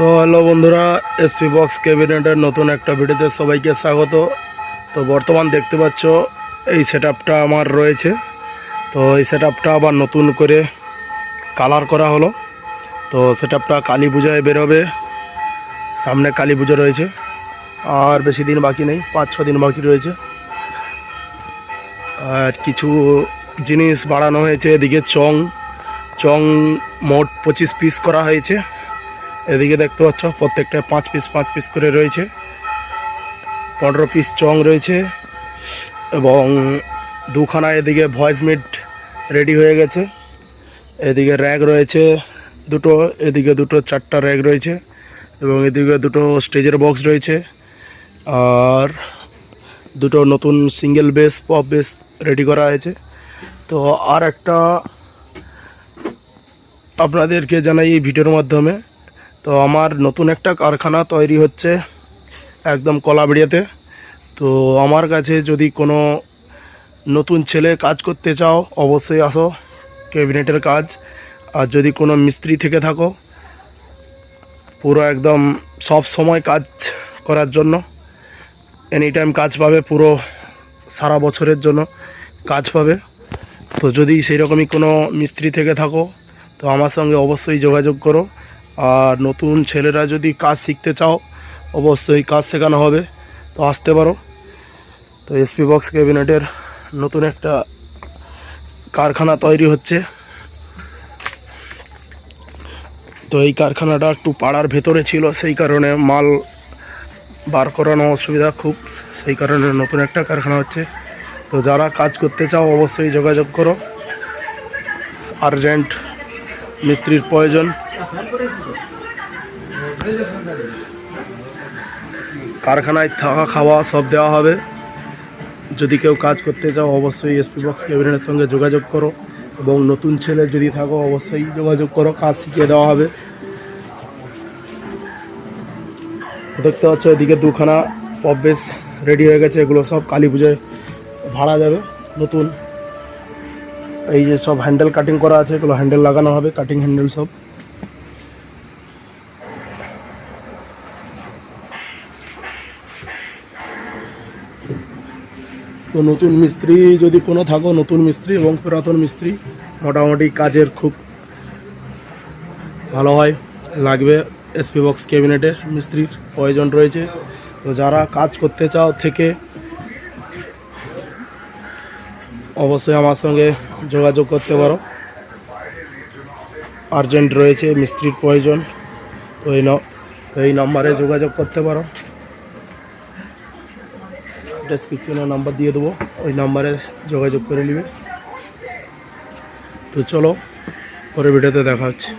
তো হ্যালো বন্ধুরা SP box ক্যাবিনেটের নতুন একটা ভিডিওতে সবাইকে স্বাগত। তো বর্তমান দেখতে পাচ্ছ, এই সেট আমার রয়েছে। তো এই সেট আবার নতুন করে কালার করা হলো। তো সেট আপটা কালী পূজায় বেরোবে। সামনে কালী পুজো রয়েছে। আর বেশি দিন বাকি নেই পাঁচ ছ দিন বাকি রয়েছে। আর কিছু জিনিস বাড়ানো হয়েছে, এদিকে চং। চং মোট পঁচিশ পিস করা হয়েছে। এদিকে দেখতে পাচ্ছ, প্রত্যেকটা পাঁচ পিস পাঁচ পিস করে রয়েছে। পনেরো পিস চং রয়েছে এবং দুখানা এদিকে ভয়েস মিট রেডি হয়ে গেছে। এদিকে র্যাক রয়েছে, দুটো, এদিকে দুটো, চারটা র্যাক রয়েছে এবং এদিকে দুটো স্টেজের বক্স রয়েছে। আর দুটো নতুন single bass pop bass ready করা হয়েছে। তো আর একটা আপনাদেরকে জানাই এই ভিডিওর মাধ্যমে। তো আমার নতুন একটা কারখানা তৈরি হচ্ছে একদম কলাবাড়িয়াতে। তো আমার কাছে যদি কোনো নতুন ছেলে কাজ করতে চাও, অবশ্যই আসো। ক্যাবিনেটের কাজ। আর যদি কোনো মিস্ত্রি থেকে থাকো, পুরো একদম সব সময় কাজ করার জন্য। এনি টাইম কাজ পাবে পুরো সারা বছরের জন্য কাজ পাবে। তো যদি সেই রকমই কোনো মিস্ত্রি থেকে থাকো, তো আমার সঙ্গে অবশ্যই যোগাযোগ করো। আর নতুন ছেলেরা যদি কাজ শিখতে চাও, অবশ্যই কাজ শেখানো হবে। তো আসতে পারো। তো এসপি বক্স ক্যাবিনেটের নতুন একটা কারখানা তৈরি হচ্ছে। তো এই কারখানাটা একটু পাড়ার ভেতরে ছিল, সেই কারণে মাল বার করানো অসুবিধা খুব। সেই কারণে নতুন একটা কারখানা হচ্ছে। তো যারা কাজ করতে চাও, অবশ্যই যোগাযোগ করো। আর্জেন্ট মিস্ত্রির প্রয়োজন। কারখানায় থাকা, খাওয়া সব দেওয়া হবে। যদি কেউ কাজ করতে চাও, অবশ্যই এসপি বক্স ক্যাবিনেটের সঙ্গে যোগাযোগ করো এবং নতুন ছেলে যদি থাকো, অবশ্যই যোগাযোগ করো, কাজ শিখিয়ে দেওয়া হবে। দেখতে পাচ্ছ, এদিকে দুখানা পপ বেস রেডি হয়ে গেছে, এগুলো সব কালী পুজোয় ভাড়া যাবে নতুন। এই যে সব হ্যান্ডেল কাটিং করা আছে, এগুলো হ্যান্ডেল লাগানো হবে কাটিং হ্যান্ডেল সব। তো নতুন মিস্ত্রি যদি কোনো থাকো, নতুন মিস্ত্রি এবং পুরাতন মিস্ত্রি, মোটামুটি কাজের খুব ভালো হয়, লাগবে এসপি বক্স ক্যাবিনেটের মিস্ত্রির প্রয়োজন রয়েছে। তো যারা কাজ করতে চাও থেকে অবশ্যই আমার সঙ্গে যোগাযোগ করতে পারো। আর্জেন্ট রয়েছে, মিস্ত্রির প্রয়োজন। তো এই তো এই নম্বরে যোগাযোগ করতে পারো। ডেসক্রিপশনে নাম্বার দিয়ে দেবো। ওই নাম্বারে যোগাযোগ করে নেবে। তো চলো পরে ভিডিওতে দেখা হচ্ছে।